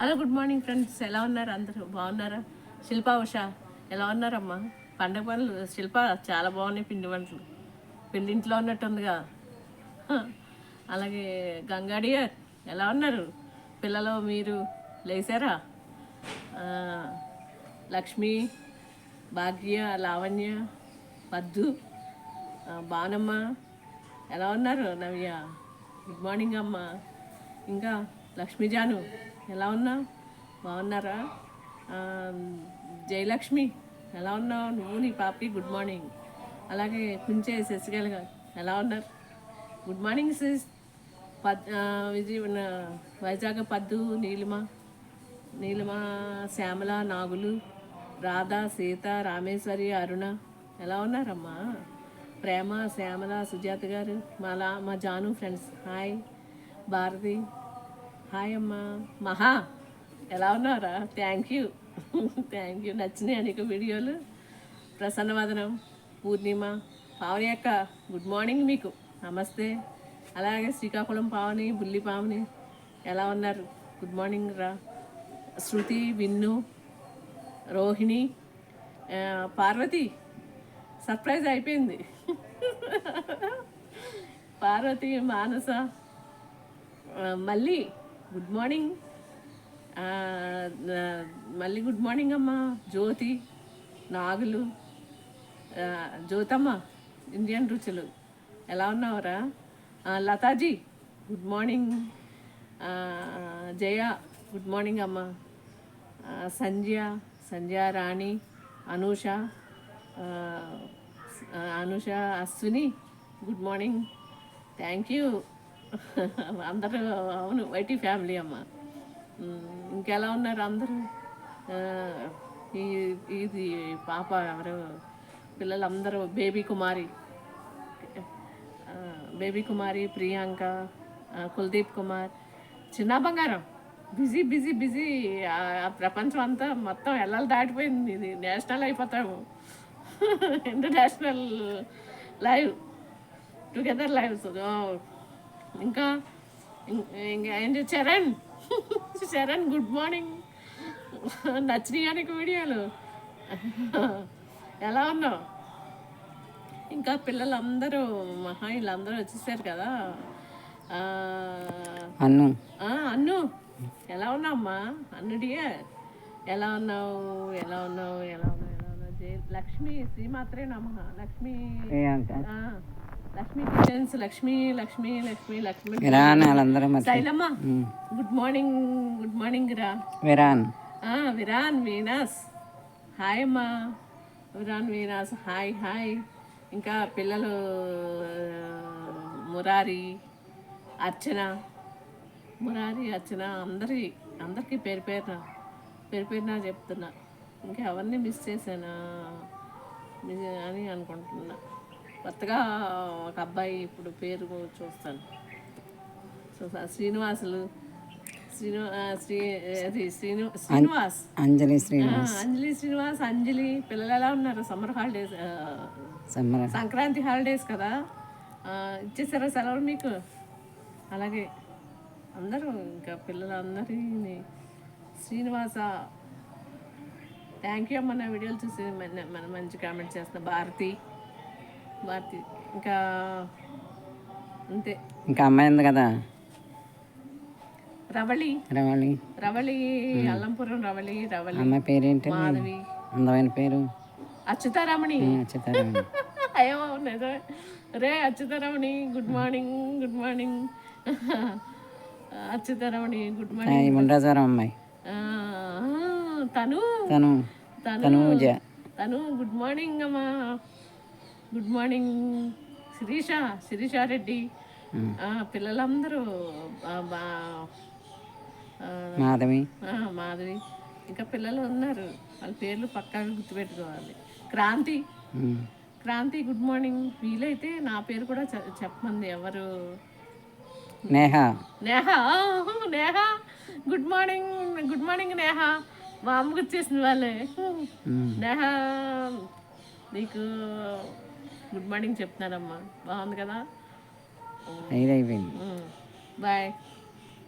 Hello good morning friends ఎలా ఉన్నారు? అందరూ బాగున్నారా? శిల్ప ఉష ఎలా ఉన్నారమ్మా? పండగ పనులు. శిల్ప చాలా బాగున్నాయి పిండి వంటలు. పిండి ఇంట్లో ఉన్నట్టుందిగా అలాగే గంగాడియర్ ఎలా ఉన్నారు? పిల్లలు మీరు లేచారా లక్ష్మి భాగ్య లావణ్య పద్దు బానమ్మ ఎలా ఉన్నారు? నవ్య గుడ్ మార్నింగ్ అమ్మ. ఇంకా లక్ష్మీజాను ఎలా ఉన్నావు బాగున్నారా? జయలక్ష్మి ఎలా ఉన్నావు? నువ్వు నీ పాపకి గుడ్ మార్నింగ్ అలాగే కుంచే శశికళ గారు ఎలా ఉన్నారు? గుడ్ మార్నింగ్ సిస్ పద్ విజయ వైజాగ్ పద్దు నీలిమ నీలిమ శ్యామల నాగులు రాధ సీత రామేశ్వరి అరుణ ఎలా ఉన్నారమ్మా? ప్రేమ శ్యామల సుజాత గారు మా లా మా Janu friends hi Bharathi. Hi అమ్మా. మహా. ఎలా ఉన్నారా థ్యాంక్ యూ థ్యాంక్ యూ నచ్చినాయి నీకు వీడియోలు? ప్రసన్నవదనం పూర్ణిమ పావని అక్క గుడ్ మార్నింగ్ మీకు. నమస్తే. అలాగే శ్రీకాకుళం పావని బుల్లి పావని ఎలా ఉన్నారు? గుడ్ మార్నింగ్ రా. శృతి విన్ను రోహిణి పార్వతి సర్ప్రైజ్ అయిపోయింది. పార్వతి మానస మళ్ళీ గుడ్ మార్నింగ్ మళ్ళీ గుడ్ మార్నింగ్ అమ్మా. జ్యోతి నాగులు జ్యోతమ్మ ఇండియన్ రుచులు. ఎలా ఉన్నావరా? Lataji good morning Jaya good morning అమ్మ. Sandhya Sandhya Rani Anusha Anusha Ashwini good morning thank you అందరూ అవును వైటీ ఫ్యామిలీ అమ్మ. ఇంకెలా ఉన్నారు అందరూ? ఈ ఇది పాప ఎవరు? పిల్లలందరూ బేబీ కుమారి. బేబీ కుమారి ప్రియాంక కుల్దీప్ కుమార్. చిన్న బంగారం. Busy busy busy. ఆ ఆ ప్రపంచం అంతా మొత్తం ఎల్లలు దాటిపోయింది. ఇది నేషనల్ అయిపోతాము. International live. Together lives. ఇంకా ఇంకా ఏంటి చరణ్. చరణ్ గుడ్ మార్నింగ్ నచ్చినాయి నీకు వీడియోలు. ఎలా ఉన్నావు? ఇంకా పిల్లలందరూ మహా వీళ్ళందరూ వచ్చేసారు కదా. అన్ను. అన్ను. ఎలా ఉన్నావమ్మా? అన్నుడియే ఎలా ఉన్నావు? ఎలా ఉన్నావు? ఎలా ఉన్నావు? ఎలా ఉన్నావు? లక్ష్మి శ్రీమాత్రే నమ. లక్ష్మి. లక్ష్మి కిచెన్స్ లక్ష్మి లక్ష్మి లక్ష్మి లక్ష్మి. విరాన్ వాళ్ళందరూ Shailamma good morning good morning రా. విరాన్. విరాన్ వీనాస్ హాయ్ అమ్మా. Viran Veenas hi hi. ఇంకా పిల్లలు మురారి అర్చన. మురారి అర్చన అందరి అందరికీ పేరు పేరున పేరు పేరున చెప్తున్నా. ఇంకా ఎవరిని మిస్ చేశానా? అని అనుకుంటున్నా. కొత్తగా ఒక అబ్బాయి ఇప్పుడు పేరు చూస్తాను. సో శ్రీనివాసులు. శ్రీనివాస్. అంజలి శ్రీ ఆ, అంజలి శ్రీనివాస్ అంజలి. పిల్లలు ఎలా ఉన్నారు? సమ్మర్ హాలిడేస్ సమ్మర. సంక్రాంతి హాలిడేస్ కదా. ఇచ్చేసారా సెలవులు మీకు? అలాగే. అందరూ ఇంకా పిల్లలందరినీ. శ్రీనివాస థ్యాంక్ యూ అమ్మ నా వీడియోలు చూసి మన మన మంచి కామెంట్ చేస్తున్న భారతి. భారతి. ఇంకా అంతే. ఇంకా అమ్మాయి ఉంది కదా? రవళి. రవాలి రవళి అల్లంపురం రవళి రవళి అమ్మాయి పేరేంటి మాధవి. అందమైన పేరు? అచ్యుతారామణి. చిత్తారాణి అయ్యో నిజమే. రే Achyutaramani good morning good morning Achyutaramani good morning ఈ ముండ్రాజవరం అమ్మాయి. తను. తను. తను. తను గుడ్ మార్నింగ్ అమ్మా. Good morning. శిరీష శిరీష రెడ్డి. ఆ, పిల్లలందరూ మాధవి. మాధవి. ఇంకా పిల్లలు ఉన్నారు. వాళ్ళ పేర్లు పక్కాగా గుర్తుపెట్టుకోవాలి. క్రాంతి. Kranthi good morning. వీలైతే నా పేరు కూడా చెప్పమంది ఎవరు? Neha. Neha. Neha. Good morning. Good morning Neha. మా అమ్మ వచ్చేసింది వాళ్ళే. ఉమ్. నేహ నీకు గుడ్ మార్నింగ్ చెప్తున్నానమ్మా బాగుంది కదా? అయిపోయింది. బాయ్.